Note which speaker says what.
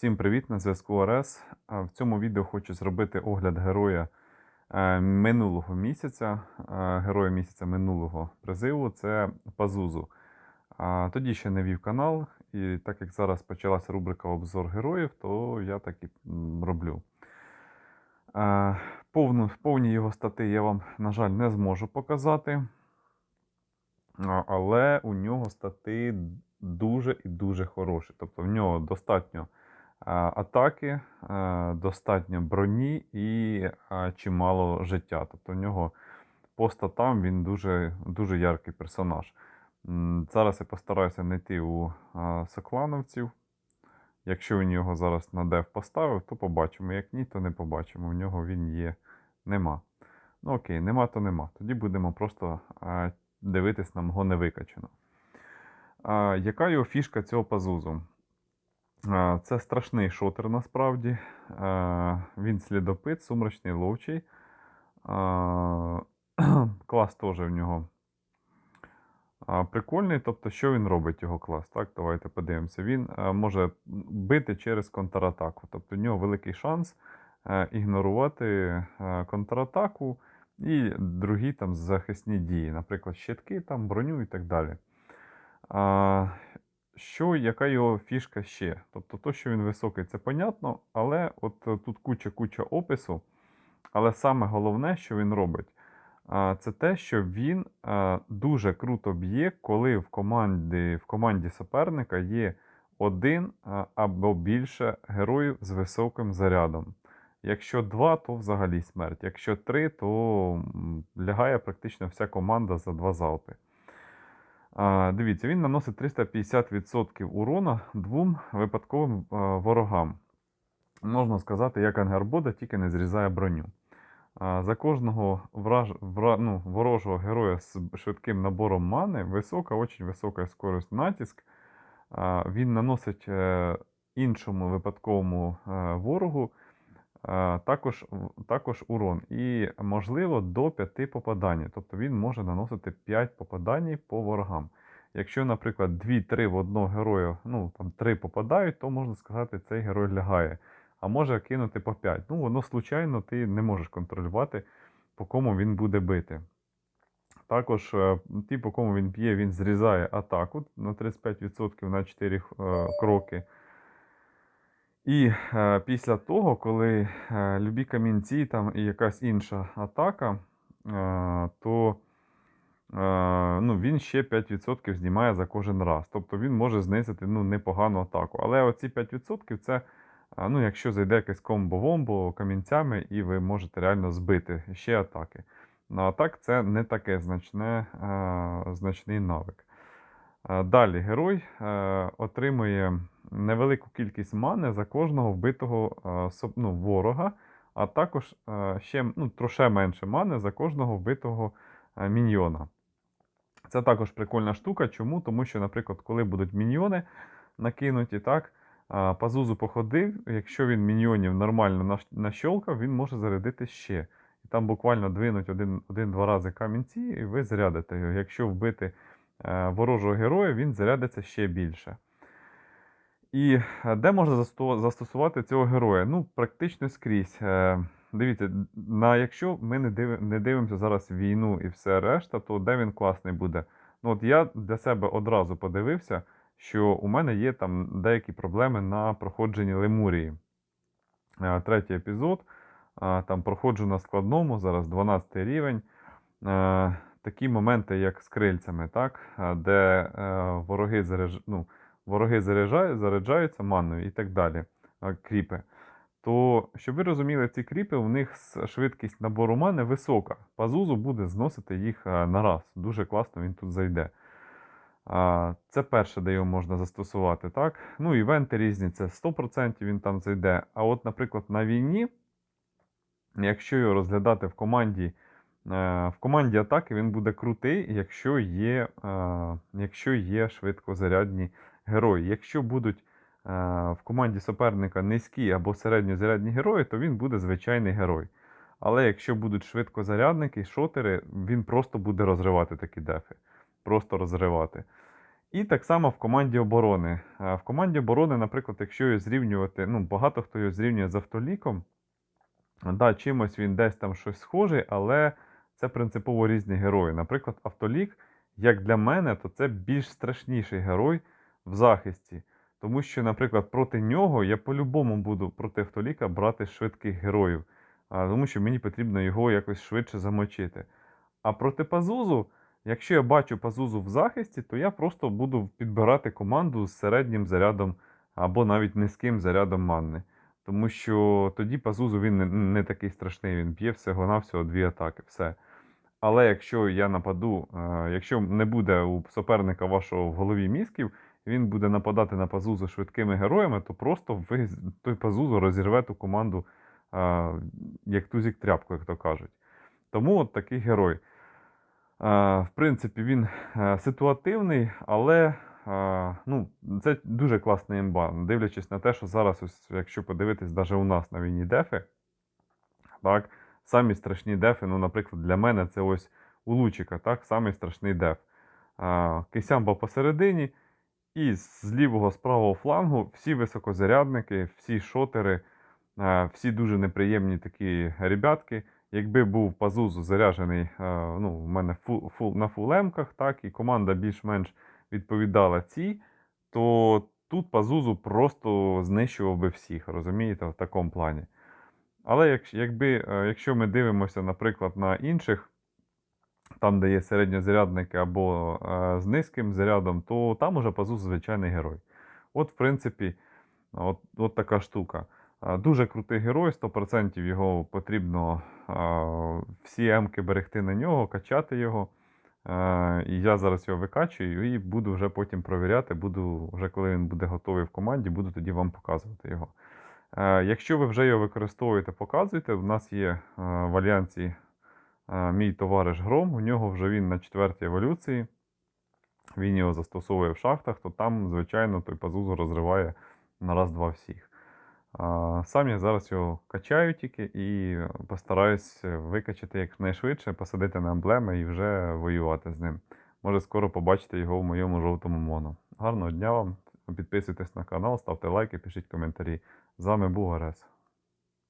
Speaker 1: Всім привіт! На зв'язку Орес. В цьому відео хочу зробити огляд героя е, минулого місяця, е, героя місяця минулого призиву це Пазузу. Тоді ще не вів канал, і так як зараз почалася рубрика Обзор героїв, то я так і роблю. Е, Повну, повні його стати я вам, на жаль, не зможу показати. Але у нього стати дуже і дуже хороші. Тобто в нього достатньо атаки, достатньо броні і чимало життя. Тобто в нього по статам він дуже, дуже яркий персонаж. Зараз я постараюся знайти у соклановців. Якщо він його зараз на дев поставив, то побачимо. Як ні, то не побачимо. В нього він є. Нема. Ну окей, нема, то нема. Тоді будемо просто дивитись на мого невикачано. А, яка його фішка цього пазузу? Це страшний шотер насправді. Він слідопит, сумрачний ловчий. Клас теж в нього прикольний. Тобто, що він робить, його клас? Так, давайте подивимося. Він може бити через контратаку. Тобто, в нього великий шанс е, ігнорувати е, контратаку і другі там захисні дії, наприклад, щитки, там, броню і так далі. Що, яка його фішка ще? Тобто, то, що він високий, це понятно, але от е, тут куча-куча опису. Але саме головне, що він робить, це те, що він дуже круто б'є, коли в команді, в команді суперника є один або більше героїв з високим зарядом. Якщо два, то взагалі смерть. Якщо три, то лягає практично вся команда за два залпи. Дивіться, він наносить 350% урона двом випадковим ворогам. Можна сказати, як Ангарбода, тільки не зрізає броню. За кожного враж... вра... ну, ворожого героя з швидким набором мани висока, очень висока скорость натиск. Він наносить е, іншому випадковому е, ворогу також, також урон. І, можливо, до 5 попадань. Тобто він може наносити 5 попадань по ворогам. Якщо, наприклад, 2-3 в одного героя, ну там 3 попадають, то можна сказати, цей герой лягає. А може кинути по 5. Ну, воно случайно, ти не можеш контролювати, по кому він буде бити. Також е, ті, по кому він б'є, він зрізає атаку на 35% на 4 е, кроки. І е, після того, коли е, любі камінці там і якась інша атака, е, то е, ну, він ще 5% знімає за кожен раз. Тобто він може знизити ну, непогану атаку. Але оці 5% це, е, ну, якщо зайде якесь комбо-вомбо камінцями, і ви можете реально збити ще атаки. Ну, а так це не таке значне, е, значний навик. Далі герой е, отримує невелику кількість мани за кожного вбитого е, ну, ворога, а також е, ще ну, троше менше мани за кожного вбитого міньйона. Це також прикольна штука. Чому? Тому що, наприклад, коли будуть міньйони накинуті, так, Пазузу походив, якщо він міньйонів нормально нащолкав, він може зарядити ще. І там буквально двинуть один- один-два рази камінці, і ви зарядите його. Якщо вбити ворожого героя, він зарядиться ще більше. І е, де можна застосувати цього героя? Ну, практично скрізь. Е, Дивіться, на, якщо ми не, див, не дивимося зараз війну і все решта, то де він класний буде? Ну, от я для себе одразу подивився, що у мене є там деякі проблеми на проходженні Лемурії. Е, Третій епізод. Е, Там проходжу на складному, зараз 12 рівень. Такі моменти, як з крильцями, так? де е, вороги, заряж... ну, вороги заряджають, заряджаються манною і так далі. Кріпи. То, щоб ви розуміли, ці кріпи, у них швидкість набору мани висока. Пазузу буде зносити їх е, на раз. Дуже класно він тут зайде. Це перше, де його можна застосувати. так? Ну, івенти різні, це 100% він там зайде. А от, наприклад, на війні, якщо його розглядати в команді, в команді атаки він буде крутий, якщо є, е, якщо є швидкозарядні герої. Якщо будуть е, в команді суперника низькі або середньозарядні герої, то він буде звичайний герой. Але якщо будуть швидкозарядники, шотери, він просто буде розривати такі дефи. Просто розривати. І так само в команді оборони. Е, В команді оборони, наприклад, якщо його зрівнювати, ну, багато хто його зрівнює з автоліком. Да, чимось він десь там щось схожий, але це принципово різні герої. Наприклад, автолік, як для мене, то це більш страшніший герой в захисті. Тому що, наприклад, проти нього я по-любому буду проти автоліка брати швидких героїв, тому що мені потрібно його якось швидше замочити. А проти Пазузу, якщо я бачу Пазузу в захисті, то я просто буду підбирати команду з середнім зарядом або навіть низьким зарядом манни. Тому що тоді Пазузу він не, не такий страшний, він б'є всього-навсього дві атаки. Все. Але якщо я нападу, е, якщо не буде у суперника вашого в голові мізків, він буде нападати на Пазузу швидкими героями, то просто ви той Пазузу розірве ту команду е, як тузік тряпку, як то кажуть. Тому от такий герой. Е, В принципі, він е, ситуативний, але е, ну, це дуже класний імба. Дивлячись на те, що зараз, ось, якщо подивитись, навіть у нас на війні дефи, так, самі страшні дефи, ну, наприклад, для мене це ось у Лучика, так, самий страшний деф. Кисямба посередині, і з лівого, з правого флангу всі високозарядники, всі шотери, всі дуже неприємні такі ребятки. Якби був Пазузу заряджений ну, в мене на фулемках, так, і команда більш-менш відповідала цій, то тут Пазузу просто знищував би всіх, розумієте, в такому плані. Але як, якби, е, якщо ми дивимося, наприклад, на інших, там, де є середньозарядники або е, з низьким зарядом, то там уже Пазуз звичайний герой. От, в принципі, от, от така штука. Е, Дуже крутий герой, 100% його потрібно всі емки берегти на нього, качати його. І я зараз його викачую і буду вже потім провіряти. Буду, вже коли він буде готовий в команді, буду тоді вам показувати його. Е, Якщо ви вже його використовуєте, показуйте. У нас є е, в альянсі е, мій товариш Гром, у нього вже він на четвертій еволюції. Він його застосовує в шахтах, то там, звичайно, той пазузу розриває на раз-два всіх. Сам я зараз його качаю тільки і постараюсь викачати якнайшвидше, посадити на емблеми і вже воювати з ним. Може, скоро побачите його в моєму жовтому моно. Гарного дня вам! Підписуйтесь на канал, ставте лайки, пишіть коментарі. З вами був Арес.